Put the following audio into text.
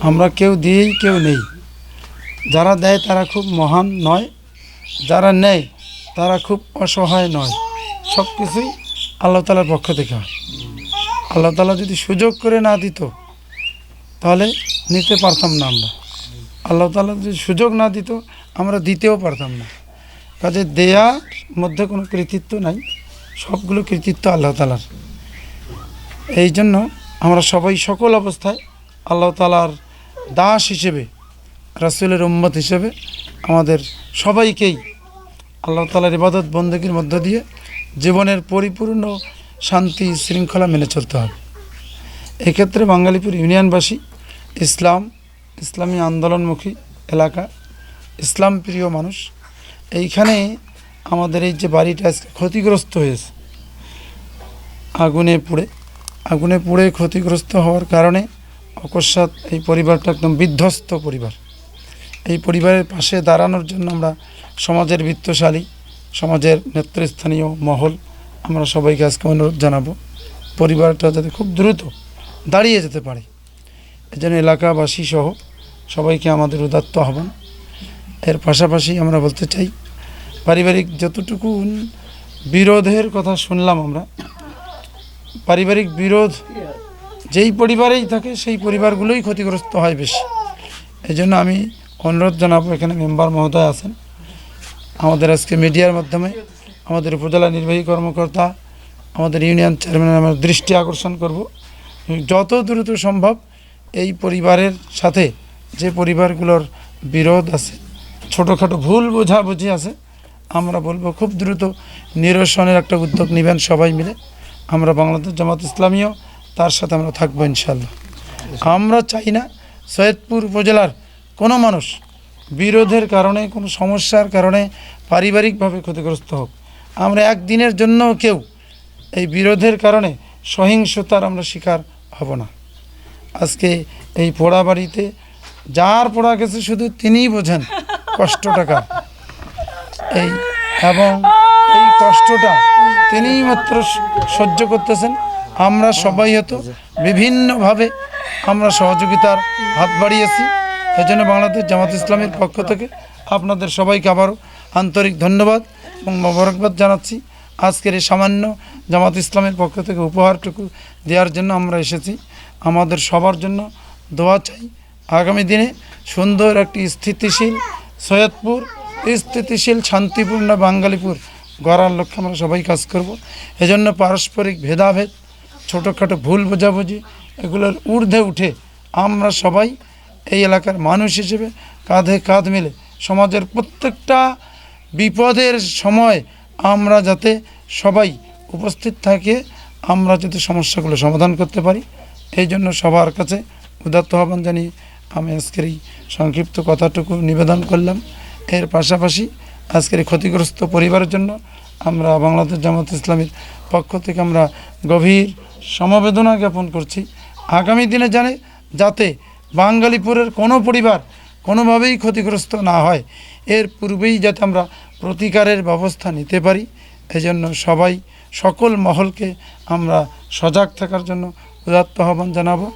আমরা কেউ দিয়েই কেউ নেই। যারা দেয় তারা খুব মহান নয়, যারা নেয় তারা খুব অসহায় নয়। সব কিছুই আল্লাহ তালার পক্ষ থেকে হয়। আল্লাহ তালা যদি সুযোগ করে না দিত, তাহলে নিতে পারতাম না আমরা। আল্লাহ তালা যদি সুযোগ না দিত, আমরা দিতেও পারতাম না। কাজে দেয়ার মধ্যে কোনো কৃতিত্ব নাই, সবগুলো কৃতিত্ব আল্লাহ তালার এই জন্য আমরা সবাই সকল অবস্থায় আল্লাহ তালার দাস হিসেবে, রাসুলের উম্মত হিসেবে আমাদের সবাইকেই আল্লাহ তালার ইবাদত বন্দীর মধ্য দিয়ে জীবনের পরিপূর্ণ শান্তি শৃঙ্খলা মেনে চলতে হবে। এক্ষেত্রে বাঙালিপুর ইউনিয়নবাসী, ইসলাম, ইসলামী আন্দোলনমুখী এলাকা, ইসলাম প্রিয় মানুষ, এইখানে আমাদের এই যে বাড়িটা আজকে ক্ষতিগ্রস্ত হয়েছে। আগুনে পুড়ে আগুনে পুড়ে ক্ষতিগ্রস্ত হওয়ার কারণে অকস্মাৎ এই পরিবারটা একদম বিধ্বস্ত পরিবার। এই পরিবারের পাশে দাঁড়ানোর জন্য আমরা সমাজের বিত্তশালী, সমাজের নেতৃস্থানীয় মহল আমরা সবাইকে আজকে অনুরোধ জানাব, পরিবারটা যাতে খুব দ্রুত দাঁড়িয়ে যেতে পারে। এজন্য এলাকাবাসী সহ সবাইকে আমাদের উদাত্ত আহ্বান। এর পাশাপাশি আমরা বলতে চাই, পারিবারিক যতটুকু বিরোধের কথা শুনলাম আমরা, পারিবারিক বিরোধ যেই পরিবারেই থাকে, সেই পরিবারগুলোই ক্ষতিগ্রস্ত হয় বেশি। এই জন্য আমি অনুরোধ জানাব, এখানে মেম্বার মহোদয় আছেন। আমাদের আজকে মিডিয়ার মাধ্যমে আমাদের উপজেলা নির্বাহী কর্মকর্তা, আমাদের ইউনিয়ন চেয়ারম্যানের আমরা দৃষ্টি আকর্ষণ করব। যত দ্রুত সম্ভব এই পরিবারের সাথে যে পরিবারগুলোর বিরোধ আছে, ছোটোখাটো ভুল বোঝাবুঝি আছে, আমরা বলব খুব দ্রুত নিরসনের একটা উদ্যোগ নেবেন সবাই মিলে। আমরা বাংলাদেশ জামাত ইসলামীও তার সাথে আমরা থাকব ইনশাল্লাহ আমরা চাই না সৈয়দপুর উপজেলার কোনো মানুষ বিরোধের কারণে, কোনো সমস্যার কারণে পারিবারিকভাবে ক্ষতিগ্রস্ত হোক। আমরা একদিনের জন্য কেউ এই বিরোধের কারণে সহিংসতার আমরা শিকার হব না। আজকে এই পোড়া বাড়িতে যার পোড়া গেছে শুধু তিনিই বোঝেন কষ্টটাকা। এই এবং এই কষ্টটা তিনিই মাত্র সহ্য করতেছেন। আমরা সবাই হয়তো বিভিন্নভাবে আমরা সহযোগিতার হাত বাড়িয়েছি। এই জন্য বাংলাদেশ জামাত ইসলামের পক্ষ থেকে আপনাদের সবাইকে আবারও আন্তরিক ধন্যবাদ এবং মোবারকবাদ জানাচ্ছি। আজকের এই সামান্য জামাত ইসলামের পক্ষ থেকে উপহারটুকু দেওয়ার জন্য আমরা এসেছি। আমাদের সবার জন্য দোয়া চাই। আগামী দিনে সুন্দর একটি স্থিতিশীল সৈয়দপুর, স্থিতিশীল শান্তিপূর্ণ বাঙালিপুর গড়ার লক্ষ্যে আমরা সবাই কাজ করব। এজন্য পারস্পরিক ভেদাভেদ ছোটোখাটো ভুল বোঝাবুঝি, এগুলোর ঊর্ধ্বে উঠে আমরা সবাই এই এলাকার মানুষ হিসেবে কাঁধে কাঁধ মিলে সমাজের প্রত্যেকটা বিপদের সময় আমরা যাতে সবাই উপস্থিত থাকে, আমরা যাতে সমস্যাগুলো সমাধান করতে পারি। এই জন্য সবার কাছে উদাত্ত আহ্বান জানিয়ে আমি আজকের এই সংক্ষিপ্ত কথাটুকু নিবেদন করলাম। এর পাশাপাশি আজকের এই ক্ষতিগ্রস্ত পরিবারের জন্য আমরা বাংলাদেশ জামাত ইসলামের পক্ষ থেকে আমরা গভীর সমবেদনা জ্ঞাপন করছি। আগামী দিনে জানে, যাতে বাঙালিপুরের কোনো পরিবার কোনোভাবেই ক্ষতিগ্রস্ত না হয়। এর পূর্বেই যাতে আমরা প্রতিকারের ব্যবস্থা নিতে পারি। এজন্য সবাই, সকল মহলকে আমরা সজাগ থাকার জন্য উদাত্ত আহ্বান জানাব।